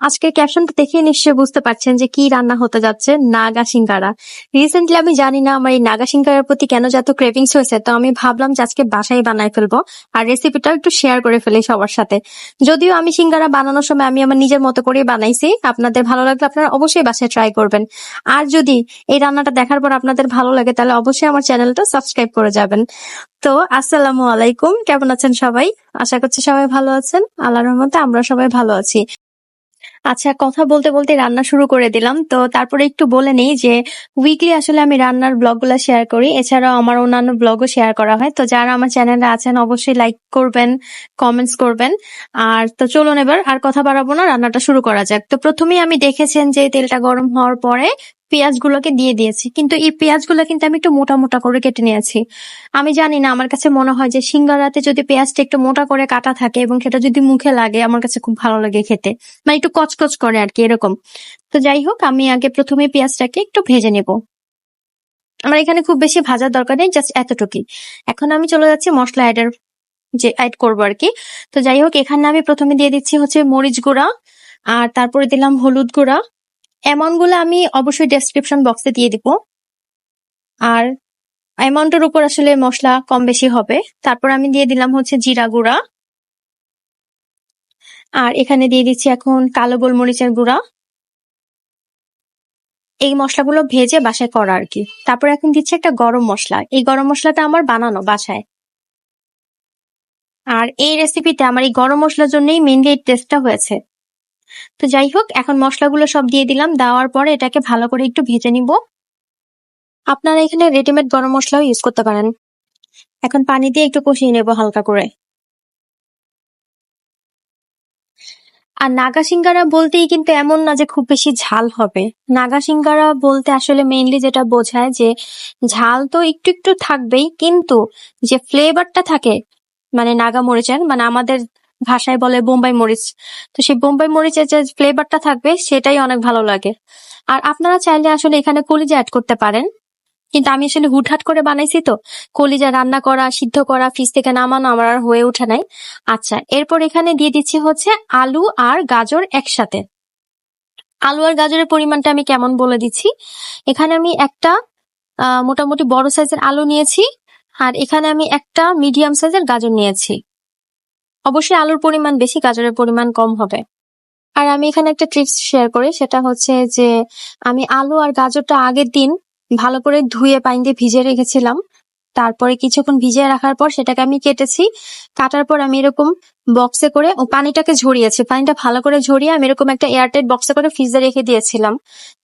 আজকের ক্যাপশনটা দেখে নিশ্চয়ই বুঝতে পারছেন যে কি রান্না হতে যাচ্ছে নাগা সিঙ্গারা। রিসেন্টলি আমি জানি না আমার এই নাগা সিঙ্গারার প্রতি কেন যত ক্রেভিংস হয়েছে, তো আমি ভাবলাম যে আজকে বাসায় বানাই ফেলব আর রেসিপিটা একটু শেয়ার করে ফেলি সবার সাথে। যদিও আমি সিঙ্গারা বানানোর সময় আমি আমার নিজের মতো করে বানাইছি, আপনাদের ভালো লাগলে আপনারা অবশ্যই বাসায় ট্রাই করবেন। আর যদি এই রান্নাটা দেখার পর আপনাদের ভালো লাগে, তাহলে অবশ্যই আমার চ্যানেলটা সাবস্ক্রাইব করে যাবেন। তো আসসালামু আলাইকুম, কেমন আছেন সবাই? আশা করছি সবাই ভালো আছেন। আল্লাহর রহমতে আমরা সবাই ভালো আছি। আচ্ছা কথা বলতে বলতে রান্না শুরু করে দিলাম। তো তারপরে একটু বলে নেই যে উইকলি আসলে আমি রান্নার ব্লগগুলো শেয়ার করি। এছাড়াও আমার অন্যান্য ব্লগও শেয়ার করা হয়। তো যারা আমার চ্যানেলে আছেন, অবশ্যই লাইক করবেন কমেন্টস করবেন। আর তো চলুন এবার, আর কথা বাড়াবো না, রান্নাটা শুরু করা যাক। তো প্রথমেই আমি দেখেছেন যে, তেলটা গরম হওয়ার পরে পেঁয়াজগুলোকে দিয়ে দিয়েছি। কিন্তু এই পেঁয়াজগুলো কিন্তু আমি একটু মোটা মোটা করে কেটে নিয়েছি। আমি জানি না, আমার কাছে মনে হয় যে সিঙ্গারাতে যদি পেঁয়াজটা একটু মোটা করে কাটা থাকে এবং সেটা যদি মুখে লাগে, আমার কাছে খুব ভালো লাগে খেতে। মানে একটু কচকচ করে আর কি, এরকম। তো যাই হোক, আমি আগে প্রথমে পেঁয়াজটাকে একটু ভেজে নেব। আমার এখানে খুব বেশি ভাজার দরকার নেই, জাস্ট এতটুকুই। এখন আমি চলে যাচ্ছি মশলা অ্যাডের যে অ্যাড করব আর কি। তো যাই হোক, এখানে আমি প্রথমে দিয়ে দিচ্ছি হচ্ছে মরিচ গুঁড়া, আর তারপরে দিলাম হলুদ গুঁড়া অ্যামাউন্টগুলো আমি অবশ্যই ডেসক্রিপশন বক্সে দিয়ে দিব। আর অ্যামাউন্টের উপর আসলে মশলা কম বেশি হবে। তারপর আমি দিয়ে দিলাম হচ্ছে জিরা গুঁড়া। আর এখানে দিয়ে দিচ্ছি এখন কালো গোলমরিচের গুঁড়া। এই মশলাগুলো ভেজে বাসায় করা আর কি। তারপর এখন দিচ্ছি একটা গরম মশলা। এই গরম মশলাটা আমার বানানো বাসায়। আর এই রেসিপিতে আমার এই গরম মশলার জন্যই মেনলি এই টেস্টটা হয়েছে। তো যাই হোক, এখন মশলাগুলো সব দিয়ে দিলাম। দেওয়ার পরে এটাকে ভালো করে একটু ভেজে নিব। আপনারা এখানে রেডিমেড গরম মশলাও ইউজ করতে পারেন। এখন পানি দিয়ে একটু কষিয়ে নেব হালকা করে। আর নাগা সিঙ্গারা বলতেই কিন্তু এমন না যে খুব বেশি ঝাল হবে। নাগা সিঙ্গারা বলতে আসলে মেইনলি যেটা বোঝায় যে ঝাল তো একটু একটু থাকবেই, কিন্তু যে ফ্লেভারটা থাকে মানে নাগা মরিচের মানে আমাদের ভাষায় বলে বোম্বাই মরিচ। তো সেই বোম্বাই মরিচের যে ফ্লেভারটা থাকবে, সেটাই অনেক ভালো লাগে। আর আপনারা চাইলে আসলে এখানে কলিজা অ্যাড করতে পারেন। কিন্তু আমি আসলে হুটহাট করে বানাইছি তো। কলিজা রান্না করা, সিদ্ধ করা, ফ্রিজ থেকে নামানো আমার আর হয়ে ওঠে নাই। আচ্ছা এরপর এখানে দিয়ে দিচ্ছি হচ্ছে আলু আর গাজর একসাথে। আলু আর গাজরের পরিমাণটা আমি কেমন বলে দিচ্ছি? এখানে আমি একটা মোটামুটি বড় সাইজের আলু নিয়েছি। আর এখানে আমি একটা মিডিয়াম সাইজের গাজর নিয়েছি। অবশ্যই আলুর পরিমাণ বেশি, গাজরের পরিমাণ কম হবে। আর আমি এখানে একটা ট্রিক্স শেয়ার করি, সেটা হচ্ছে যে আমি আলু আর গাজরটা আগের দিন ভালো করে ধুয়ে পানি দিয়ে ভিজিয়ে রেখেছিলাম। তারপরে কিছুক্ষণ ভিজিয়ে রাখার পর সেটাকে আমি কেটেছি। কাটার পর আমি এরকম বক্সে করে ও পানিটাকে ঝরিয়েছি। পানিটা ভালো করে ঝরিয়ে আমি এরকম একটা এয়ারটাইট বক্সে করে ফ্রিজে রেখে দিয়েছিলাম।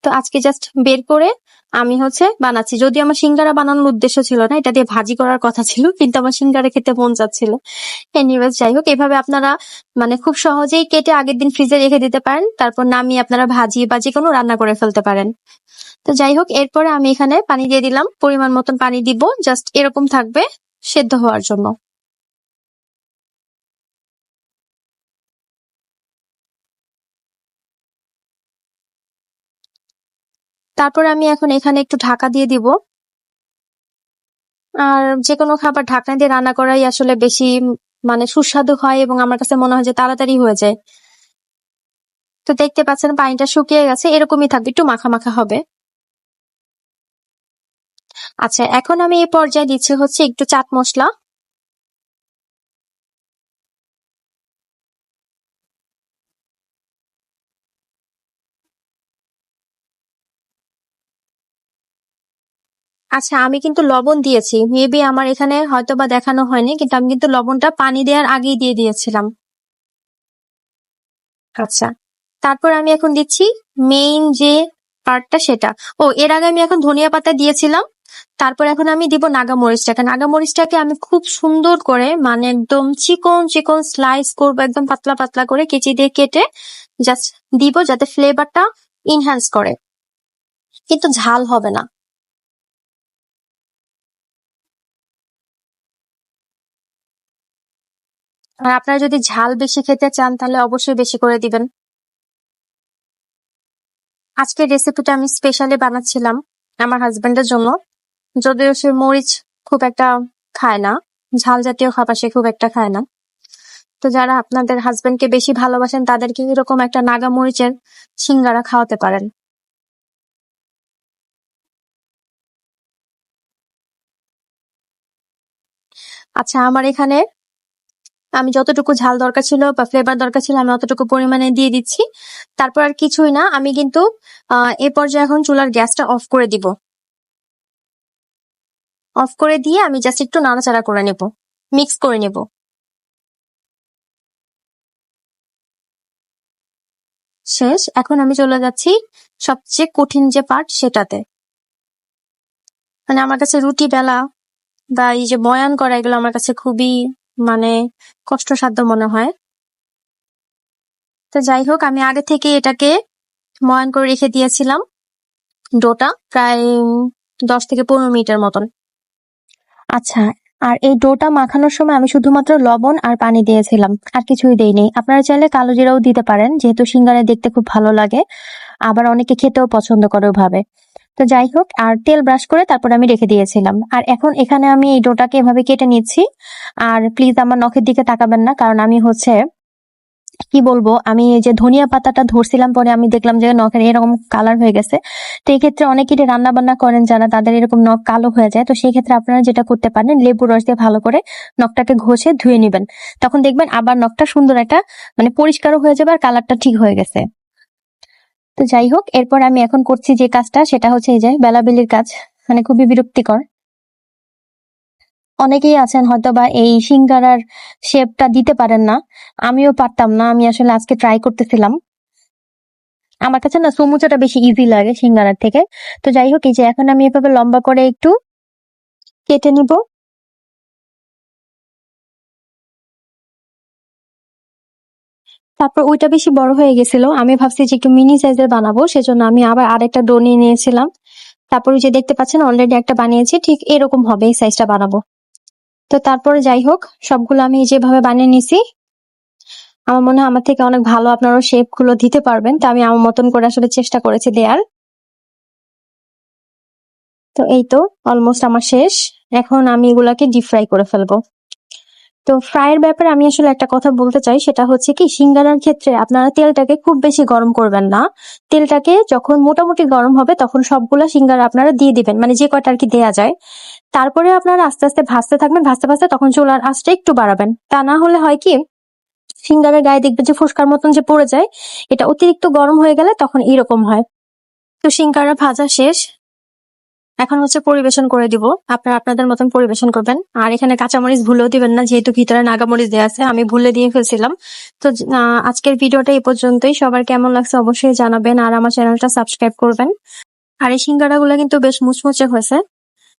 তো আজকে জাস্ট বের করে আমি হচ্ছে বানাচ্ছি। যদি আমার সিঙ্গারা বানানোর উদ্দেশ্য ছিল না, এটা দিয়ে ভাজি করার কথা ছিল, কিন্তু আমার সিঙ্গারা খেতে মন চাচ্ছিল। এনিওয়েজ যাই হোক, এভাবে আপনারা মানে খুব সহজেই কেটে আগের দিন ফ্রিজে রেখে দিতে পারেন, তারপর নামিয়ে আপনারা ভাজি বা যে কোনো রান্না করে ফেলতে পারেন। তো যাই হোক, এরপরে আমি এখানে পানি দিয়ে দিলাম, পরিমাণ মতন পানি দিব জাস্ট এরকম থাকবে, সেদ্ধ হওয়ার জন্য। তারপর আমি এখন এখানে একটু ঢাকা দিয়ে দিব। আর যে কোনো খাবার ঢাকনা দিয়ে রান্না করাই আসলে বেশি মানে সুস্বাদু হয় এবং আমার কাছে মনে হয় যে তাড়াতাড়ি হয়ে যায়। তো দেখতে পাচ্ছেন পানিটা শুকিয়ে গেছে, এরকমই থাকবে, একটু মাখা মাখা হবে। আচ্ছা এখন আমি এই পর্যায়ে দিচ্ছি হচ্ছে একটু চাট মশলা। আচ্ছা আমি কিন্তু লবণ দিয়েছি। মেবি আমার এখানে হয়তো বা দেখানো হয়নি, কিন্তু আমি কিন্তু লবণটা পানি দেওয়ার আগেই দিয়ে দিয়েছিলাম। আচ্ছা তারপর আমি এখন দিচ্ছি মেইন যে পার্টটা সেটা। ও, এর আগে আমি এখন ধনিয়া পাতা দিয়েছিলাম। তারপর এখন আমি দিব নাগা মরিচটাকে নাগা মরিচটাকে আমি খুব সুন্দর করে মানে একদম চিকন চিকন স্লাইস করব, একদম পাতলা পাতলা করে কেচি দিয়ে কেটে জাস্ট দিব যাতে ফ্লেভারটা ইনহ্যান্স করে। কিন্তু ঝাল হবে না। আর আপনারা যদি ঝাল বেশি খেতে চান, তাহলে অবশ্যই বেশি করে দিবেন। আজকের রেসিপিটা আমি স্পেশালি বানাচ্ছিলাম আমার হাজবেন্ডের জন্য। যদিও সে মরিচ খুব একটা খায় না, ঝাল জাতীয় খাবার সে খুব একটা খায় না। তো যারা আপনাদের হাজবেন্ডকে বেশি ভালোবাসেন, তাদেরকে এরকম একটা নাগা মরিচের সিঙ্গারা খাওয়াতে পারেন। আচ্ছা আমার এখানে আমি যতটুকু ঝাল দরকার ছিল বা ফ্লেভার দরকার ছিল, আমি অতটুকু পরিমাণে দিয়ে দিচ্ছি। তারপর আর কিছুই না, আমি কিন্তু এ পর্যায়ে এখন চুলার গ্যাসটা অফ করে দিব। অফ করে দিয়ে আমি জাস্ট একটু নাড়াচাড়া করে নেব মিক্স করে নেব। শেষ, এখন আমি চলে যাচ্ছি সবচেয়ে কঠিন যে পার্ট সেটাতে। মানে আমার কাছে রুটি বেলা বা এই যে বয়ান করা, এগুলো আমার কাছে খুবই মানে কষ্টসাধ্য মনে হয়। তো যাই হোক, আমি আগে থেকে এটাকে ময়ান করে রেখে দিয়েছিলাম ডোটা প্রায় দশ থেকে পনেরো মিনিটের মতন। আচ্ছা আর এই ডোটা মাখানোর সময় আমি শুধুমাত্র লবণ আর পানি দিয়েছিলাম, আর কিছুই দেইনি। আপনারা চাইলে কালো জিরাও দিতে পারেন, যেহেতু সিঙ্গারা দেখতে খুব ভালো লাগে, আবার অনেকে খেতেও পছন্দ করে ওভাবে। তো যাই হোক, আর তেল ব্রাশ করে তারপর আমি রেখে দিয়েছিলাম। আর এখন এখানে আমি এই ডোটাকে এভাবে কেটে নিচ্ছি। আর প্লিজ আমার নখের দিকে তাকাবেন না, কারণ আমি হচ্ছে, কি বলব, আমি যে ধনিয়া পাতাটা ধরছিলাম পরে আমি দেখলাম যে নখের এরকম কালার হয়ে গেছে। তো এই ক্ষেত্রে অনেকেরই রান্না বান্না করেন যারা, তাদের এরকম নখ কালো হয়ে যায়। তো সেই ক্ষেত্রে আপনারা যেটা করতে পারেন, লেবু রস দিয়ে ভালো করে নখটাকে ঘষে ধুয়ে নেবেন। তখন দেখবেন আবার নখটা সুন্দর একটা মানে পরিষ্কারও হয়ে যাবে আর কালারটা ঠিক হয়ে গেছে। তো যাই হোক, এরপর আমি এখন করছি যে কাজটা, সেটা হচ্ছে এই যে বেলাবেলির কাজ মানে খুবই বিরক্তিকর। অনেকেই আছেন হয়তো বা এই সিঙ্গারার শেপটা দিতে পারেন না, আমিও পারতাম না, আমি আসলে আজকে ট্রাই করতেছিলাম। আমার কাছে না সমুচাটা বেশি ইজি লাগে সিঙ্গারার থেকে। তো যাই হোক, এই যে এখন আমি এভাবে লম্বা করে একটু কেটে নিব। তারপর ওইটা বেশি বড় হয়ে গেছিল। আমি ভাবছি যে একটু মিনি সাইজের বানাবো, সেজন্য আমি আবার আরেকটা ডো নিয়ে নিয়েছিলাম। তারপর যে দেখতে পাচ্ছেন অলরেডি একটা বানিয়েছি, ঠিক এরকম হবে এই সাইজটা বানাবো। তো তারপরে যাই হোক, সবগুলো আমি যেভাবে বানিয়ে নিছি, আমার মনে হয় আমার থেকে অনেক ভালো আপনারা শেপগুলো দিতে পারবেন। তো আমি আমার মতন করে আসলে চেষ্টা করেছি দেয়ার। তো এই তো অলমোস্ট আমার শেষ। এখন আমি এগুলাকে ডিপ ফ্রাই করে ফেলব। তো ফ্রাইয়ের ব্যাপারে আমি আসলে একটা কথা বলতে চাই, সেটা হচ্ছে কি, সিঙ্গারার ক্ষেত্রে আপনারা তেলটাকে খুব বেশি গরম করবেন না। তেলটাকে যখন মোটামুটি গরম হবে, তখন সবগুলা সিঙ্গারা আপনারা দিয়ে দিবেন মানে যে কয়টা আর কি দেয়া যায়। তারপরে আপনারা আস্তে আস্তে ভাজতে থাকবেন, ভাজতে ভাজতে তখন চুলার আঁচটা একটু বাড়াবেন। তা না হলে হয় কি, সিঙ্গারের গায়ে দেখবেন যে ফুসকার মতন যে পড়ে যায়, এটা অতিরিক্ত গরম হয়ে গেলে তখন এরকম হয়। তো সিঙ্গারা ভাজা শেষ এখন হচ্ছে পরিবেশন করে দিব। আপনারা আপনাদের মতন পরিবেশন করবেন। আর এখানে কাঁচামরিচ ভুলেও দিবেন না, যেহেতু ভিতরে নাগামরিচ দেওয়া আছে, আমি ভুলে দিয়ে ফেলছিলাম। তো আজকের ভিডিওটা এই পর্যন্তই। সবার কেমন লাগছে অবশ্যই জানাবেন আর আমার চ্যানেলটা সাবস্ক্রাইব করবেন। আর এই সিঙ্গারা গুলো কিন্তু বেশ মুচমুচে হয়েছে।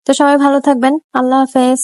তো সবাই ভালো থাকবেন। আল্লাহ হাফেজ।